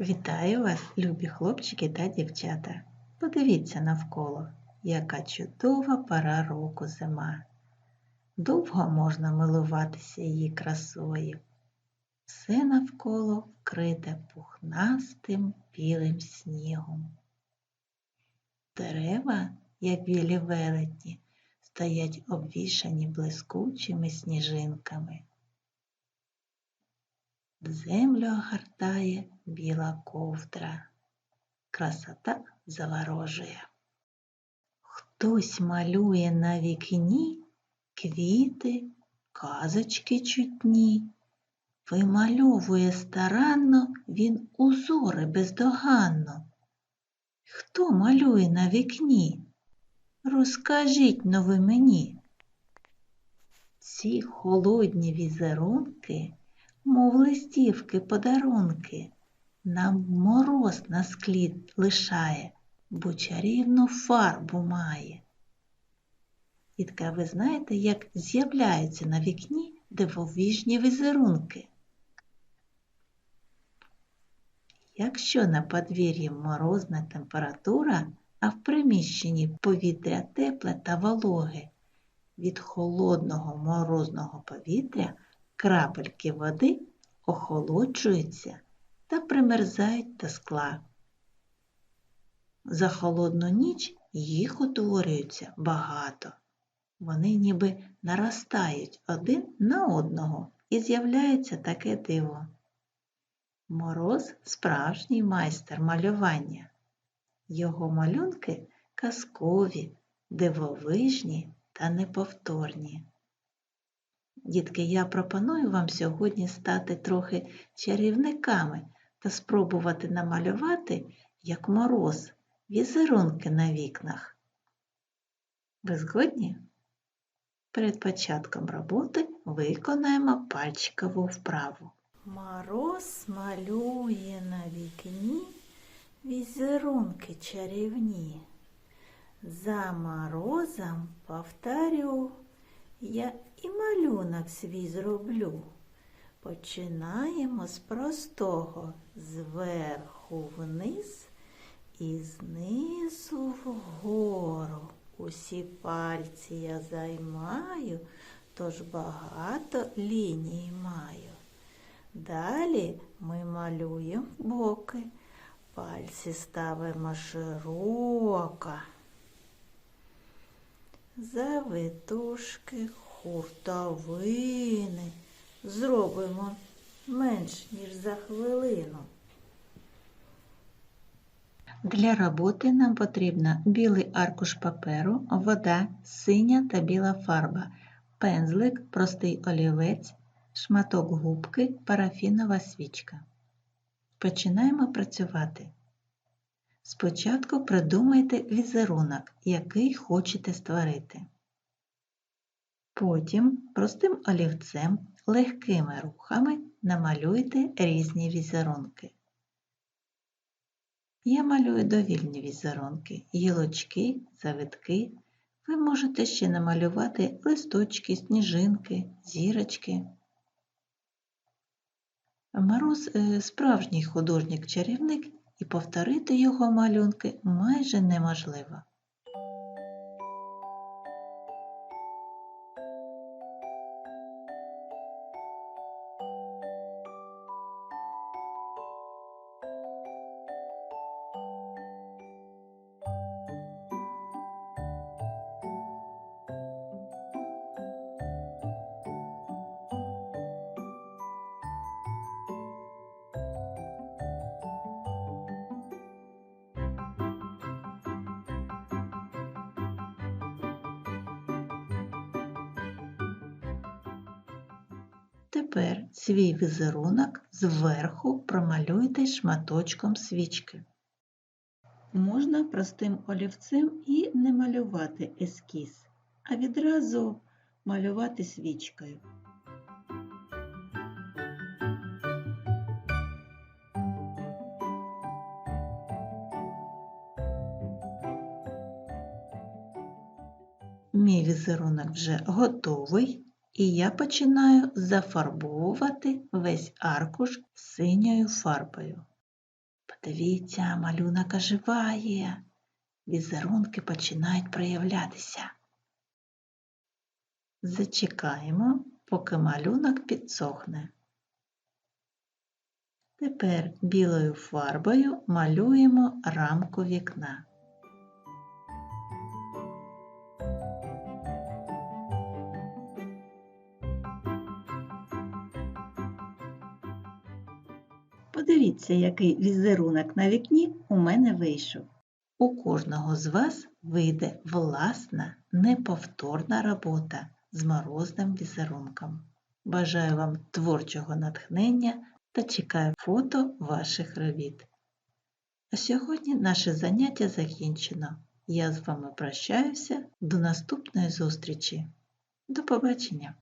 Вітаю вас, любі хлопчики та дівчата. Подивіться навколо, яка чудова пора року зима. Довго можна милуватися її красою. Все навколо вкрите пухнастим білим снігом. Дерева, як білі велетні, стоять обвішані блискучими сніжинками. Землю огортає біла ковдра. Красота заворожує. Хтось малює на вікні квіти, казочки чутні. Вимальовує старанно він узори бездоганно. Хто малює на вікні? Розкажіть но ви мені. Ці холодні візерунки мов листівки подарунки, нам мороз на склі лишає, бо чарівну фарбу має. Дітка, ви знаєте, як з'являються на вікні дивовижні візерунки? Якщо на подвір'ї морозна температура, а в приміщенні повітря тепле та вологе, від холодного морозного повітря крапельки води охолоджуються та примерзають до скла. За холодну ніч їх утворюється багато. Вони ніби наростають один на одного і з'являється таке диво. Мороз справжній майстер малювання. Його малюнки казкові, дивовижні та неповторні. Дітки, я пропоную вам сьогодні стати трохи чарівниками та спробувати намалювати, як мороз, візерунки на вікнах. Ви згодні? Перед початком роботи виконаємо пальчикову вправу. Мороз малює на вікні візерунки чарівні. За морозом повторю я і малюнок свій зроблю. Починаємо з простого зверху вниз і знизу вгору. Усі пальці я займаю, тож багато ліній маю. Далі ми малюємо боки, пальці ставимо широко завитушки, хуртовини зробимо менш, ніж за хвилину. Для роботи нам потрібно білий аркуш паперу, вода, синя та біла фарба, пензлик, простий олівець, шматок губки, парафінова свічка. Починаємо працювати. Спочатку придумайте візерунок, який хочете створити. Потім простим олівцем легкими рухами намалюйте різні візерунки. Я малюю довільні візерунки, гілочки, завитки. Ви можете ще намалювати листочки, сніжинки, зірочки. Мороз е, справжній художник-чарівник і повторити його малюнки майже неможливо. Тепер свій візерунок зверху промалюйте шматочком свічки. Можна простим олівцем і не малювати ескіз, а відразу малювати свічкою. Мій візерунок вже готовий. І я починаю зафарбовувати весь аркуш синьою фарбою. Дивіться, малюнок оживає. Візерунки починають проявлятися. Зачекаємо, поки малюнок підсохне. Тепер білою фарбою малюємо рамку вікна. Подивіться, який візерунок на вікні у мене вийшов. У кожного з вас вийде власна неповторна робота з морозним візерунком. Бажаю вам творчого натхнення та чекаю фото ваших робіт. А сьогодні наше заняття закінчено. Я з вами прощаюся. До наступної зустрічі. До побачення!